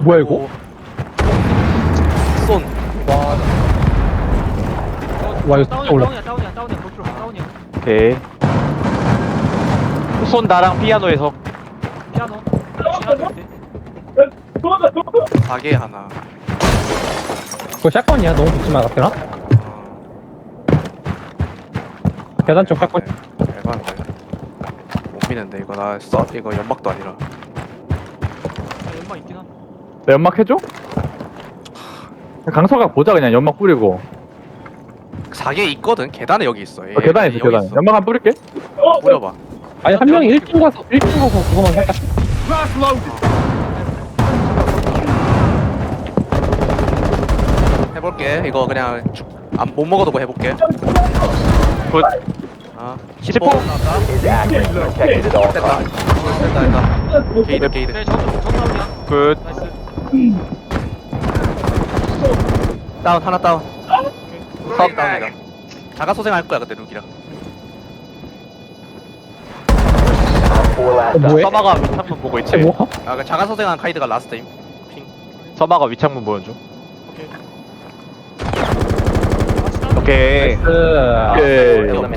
뭐야 이거? 쏜. 와 이거 진짜 올라. 다운이야 다운이야 다운이야 볼트로 다운이야 오케이. 후손 나랑 피아노에서 피아노 가게 하나. 그거 샷건이야 너무 붙지 마 같더라. 계단 쪽 샷건. 대박인데. 못 미는데 이거 나 써, 이거 연막도 아니라. 아, 연막 있긴 한데 내 연막 해줘? 강서가 보자 그냥 연막 뿌리고 가게 있거든. 계단에 여기 있어. 얘. 어, 계단에 있어 계단 연 연막 한 뿌릴게 뿌려봐. 아니 한 명이 1층 가서 1층 가서 그거만 살짝. 해볼게. 이거 그냥 쭉, 안, 못 먹어도 해볼게. 굿. 아, 10호. 나왔다. Is active. Protected at all 됐다. 됐다, 됐다. 게이드, 게이드. 네 굿. 나이스 다운, 하나 다운. 사업 다운이다. 자가 소생할 거야, 그때 룩이랑. 뭐해? 서마가 위창문 보고 있지. 쟤 뭐야? 아, 그 자가 소생한 카이드가 라스트임. 핑. 서마가 위창문 보여줘. 오케이 오케이. 그. 오케이